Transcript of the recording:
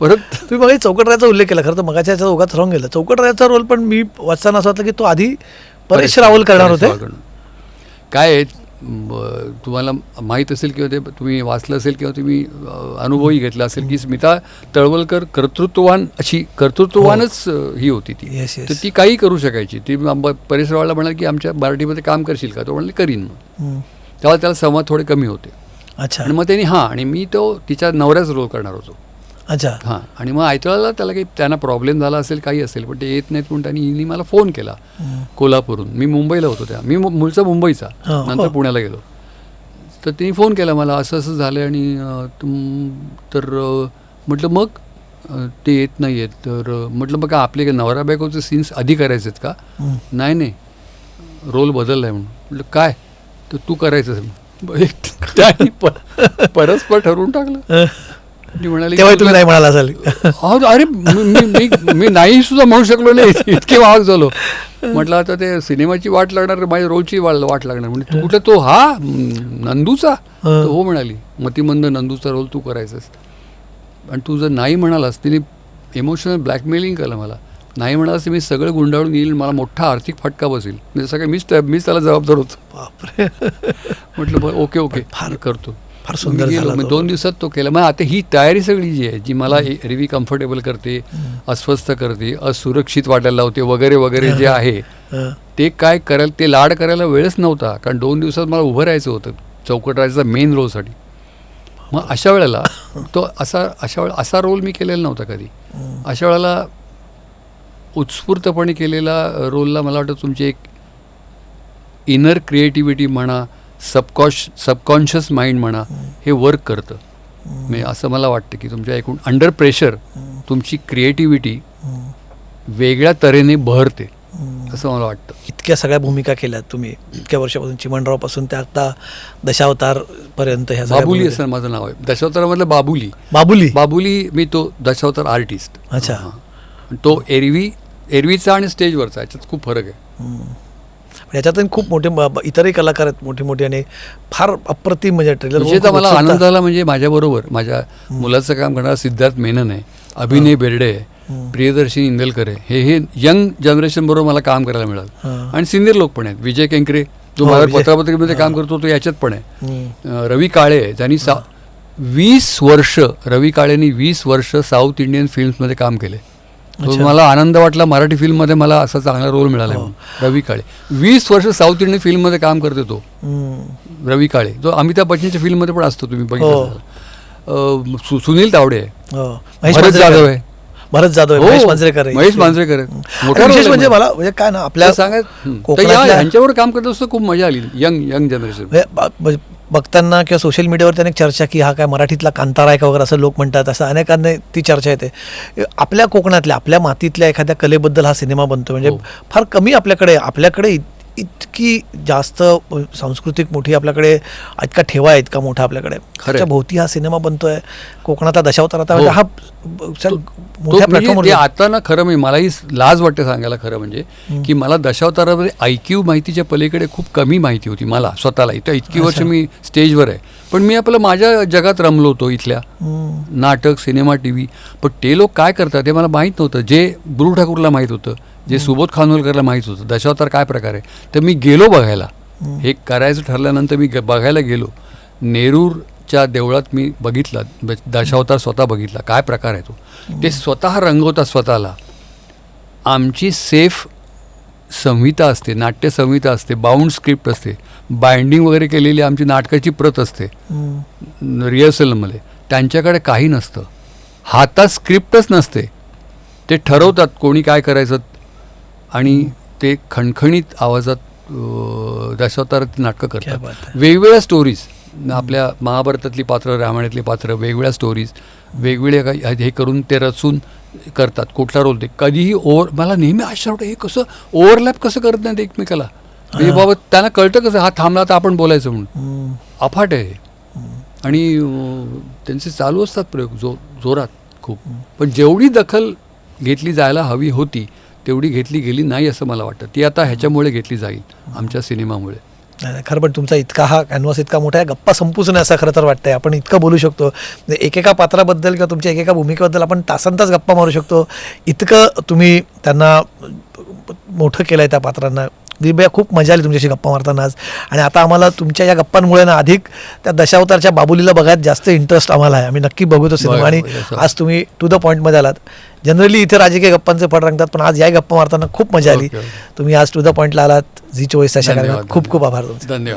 परत तुम्ही बघा चौकटरायाचा उल्लेख केला खरं तर मगाच्या याचा दोघात राहून गेला. चौकटरायाचा रोल पण मी वाचताना असं वाटलं की तो आधी परेश रावल करणार होते. काय तुम्हाला माहीत असेल किंवा ते तुम्ही वाचलं असेल किंवा तुम्ही अनुभवही घेतला असेल की स्मिता तळवलकर कर्तृत्ववान अशी कर्तृत्ववानच अ, ही होती ती. तर ती काही करू शकायची. ती परेश रावळला म्हणाल की आमच्या मराठीमध्ये काम करशील का? तो म्हणाले करीन मग. तेव्हा त्याला संवाद थोडे कमी होते. अच्छा. आणि मग त्यांनी हां आणि मी तो तिच्या नवऱ्याच रोल करणार होतो. अच्छा. हां आणि मग आयतळाला त्याला काही त्यांना प्रॉब्लेम झाला असेल काही असेल पण ते येत नाहीत म्हणून त्यांनी हिने मला फोन केला. कोल्हापूरहून. मी मुंबईला होतो त्या. मी मु- मूळचा मुंबईचा. नंतर हो. पुण्याला गेलो. तर तिने फोन केला मला असं असं झालं आणि तुम तर म्हटलं मग ते येत नाही आहेत तर म्हटलं बघा आपले काय नवरा बायकोचे सीन्स आधी करायचे आहेत का. नाही नाही. रोल बदलला आहे म्हणून. म्हटलं काय? तर तू करायचं. त्यांनी परस्पर ठरवून टाकलं. म्हणाली तेव्हा की तुम्ही नाही म्हणाला असाल. अरे मी नाही सुद्धा म्हणू शकलो नाही. इतके वाग झालो. म्हटलं आता ते सिनेमाची वाट लागणार माझ्या रोलची वाट वाट लागणार. म्हणजे तू कुठं? तो हा नंदूचा? हो. म्हणाली मतिमंद नंदूचा रोल तू करायचास. आणि तू जर नाही म्हणालास तिने इमोशनल ब्लॅकमेलिंग केलं मला. नाही म्हणालास मी सगळं गुंडाळून येईल मला मोठा आर्थिक फटका बसेल. म्हणजे सगळं मीच मीच त्याला जबाबदार होतो. म्हटलं बरं ओके ओके फार करतो. फार सुंदर. झाला. दोन दिवसात तो केला. मग आता ही तयारी सगळी जी आहे जी मला रिवी कम्फर्टेबल करते अस्वस्थ करते असुरक्षित वाटायला लावते वगैरे वगैरे जे आहे ते काय करायला ते लाड करायला वेळच नव्हता. कारण दोन दिवसात मला उभं राहायचं होतं चौकटराजाचा मेन रोलसाठी मग अशा वेळेला तो असा अशा वेळेला असा रोल मी केलेला नव्हता कधी. अशा वेळेला उत्स्फूर्तपणे केलेला रोलला मला वाटतं तुमची एक इनर क्रिएटिव्हिटी म्हणा सबकॉश सबकॉन्शियस माइंड म्हणा हे वर्क करतं. म्हणजे असं मला वाटतं की तुमच्या एकूण अंडर प्रेशर तुमची क्रिएटिव्हिटी वेगळ्या तऱ्हेने बहरते असं मला वाटतं. इतक्या सगळ्या भूमिका केल्यात तुम्ही. इतक्या वर्षापासून चिमणरावपासून ते आता दशावतार पर्यंत ह्या बाबुली. असं माझं नाव आहे. दशावतारामधलं बाबुली. बाबुली? बाबुली मी तो दशावतार आर्टिस्ट. अच्छा. तो एरवी एरवीचा आणि स्टेजवरचा याच्यात खूप फरक आहे. याच्यातून खूप मोठे इतरही कलाकार आहेत मोठे मोठे आणि फार अप्रतिम म्हणजे ट्रेलर मला आनंद झाला म्हणजे माझ्याबरोबर माझ्या मुलाचं काम करणारा सिद्धार्थ मेनन आहे अभिनय बेर्डे आहे प्रियदर्शनी इंदलकर आहे. हे हे यंग जनरेशन बरोबर मला काम करायला मिळालं. हां. आणि सिनियर लोक पण आहेत. विजय केंकरे जो हो, माझ्या विजय. पत्रपत्रिकेमध्ये काम करतो तो याच्यात पण आहे. रवी काळे ज्यांनी सा वीस वर्ष रवी काळेनी वीस वर्ष साऊथ इंडियन फिल्म्समध्ये काम केले. मला आनंद वाटला मराठी फिल्ममध्ये मला असा चांगला रोल मिळाला हो. रवी काळे वीस वर्ष साऊथ इंडियन फिल्ममध्ये काम करते तो. रवी काळे जो अमिताभ बच्चनच्या फिल्ममध्ये पण असतो तुम्ही हो. बघितलं सु- सुनील तावडे हो. महेश भरत. जाधव आहे भरत जाधव हो, महेश मांजरेकर. महेश मांजरेकर विशेष म्हणजे मला. म्हणजे काय ना आपल्या आपल्या सांगा हं. तर या कोकणातल्या ह्यांच्यावर काम करत असतो खूप मजा आली यंग यंग जनरेशन बघताना किंवा सोशल मीडियावर अनेक चर्चा की हा काय मराठीतला कांतारा आहे का वगैरे असं लोक म्हणतात असं अनेकांनी ती चर्चा येते. आपल्या कोकणातल्या आपल्या मातीतल्या एखाद्या कलेबद्दल हा सिनेमा बनतो म्हणजे हो. फार कमी आपल्याकडे आपल्याकडे इतकी जास्त सांस्कृतिक मोठी आपल्याकडे इतका ठेवा आहे इतका मोठा आपल्याकडे. त्याच्या भोवती हा सिनेमा बनतोय कोकणातला दशावतार आता हो. हा मोठ्या म्हणजे प्लॅटफॉर्मवर आता ना खरं म्हणजे मलाही लाज वाटते सांगायला खरं म्हणजे. की मला दशावतारामध्ये ऐक्यू माहितीच्या पलीकडे खूप कमी माहिती होती मला स्वतःला इथं इतकी वर्ष. मी स्टेजवर आहे पण मी आपलं माझ्या जगात रमलो होतो इथल्या. नाटक सिनेमा टी व्ही पण ते लोक काय करतात हे मला माहीत नव्हतं जे गुरु ठाकूरला माहीत होतं जे सुबोध खानोलकरला माहीत होतं. दशावतार काय प्रकार आहे? तर मी गेलो बघायला. हे करायचं ठरल्यानंतर मी बघायला गेलो. नेरूरच्या देवळात मी बघितला. दशावतार स्वतः बघितला. काय प्रकार आहे तो? ते स्वतः रंगवतात स्वतःला. आमची सेफ संहिता असते नाट्य संहिता असते बाउंड स्क्रिप्ट असते. बाइंडिंग वगैरे केलेली आमची नाटकाची प्रत असते. रिहर्सलमध्ये त्यांच्याकडे काही नसतं. हातात स्क्रिप्टच नसते. ते ठरवतात कोणी काय करायचं. आणि ते खणखणीत आवाजात अं, दशावतारात नाटकं करतात. वेगवेगळ्या स्टोरीज आपल्या महाभारतातली पात्र रामायणातली पात्र वेगवेगळ्या स्टोरीज वेगवेगळ्या काही हे करून ते रचून करतात. कुठला रोल ते? कधीही ओव्हर मला नेहमी आश्चर्य वाटतं हे कसं ओव्हरलॅप कसं करत नाहीत एकमेकाला? म्हणजे बाबा त्यांना कळतं कसं हा थांबला तर आपण बोलायचं म्हणून. अफाट आहे आणि त्यांचे चालू असतात प्रयोग जो जोरात खूप. पण जेवढी दखल घेतली जायला हवी होती तेवढी घेतली गेली नाही असं मला वाटतं. ती आता ह्याच्यामुळे घेतली जाईल आमच्या सिनेमामुळे. नाही, खरं पण तुमचा इतका हा कॅनव्हास इतका मोठा आहे गप्पा संपूच नाही असं खरं तर वाटतंय. आपण इतकं बोलू शकतो. म्हणजे एकेका पात्राबद्दल किंवा तुमच्या एकेका भूमिकेबद्दल आपण तासन तास गप्पा मारू शकतो. इतकं तुम्ही त्यांना मोठं केलं आहे त्या पात्रांना. दिब्या खूप मजा आली तुमच्याशी गप्पा मारताना आज. आणि आता आम्हाला तुमच्या या गप्पांमुळे ना अधिक त्या दशावतारच्या बाबुलीला बघायला जास्त इंटरेस्ट आम्हाला आहे. आम्ही नक्की बघू तो सिनेमा. आणि. आज तुम्ही टू द पॉईंटमध्ये आलात. जनरली इथे राजकीय गप्पांचे फड रंगतात पण आज या गप्पा मारताना खूप मजा आली. तुम्ही आज टू द पॉईंटला आलात. झी चोवीस अशा खूप खूप आभार तुमचे. धन्यवाद.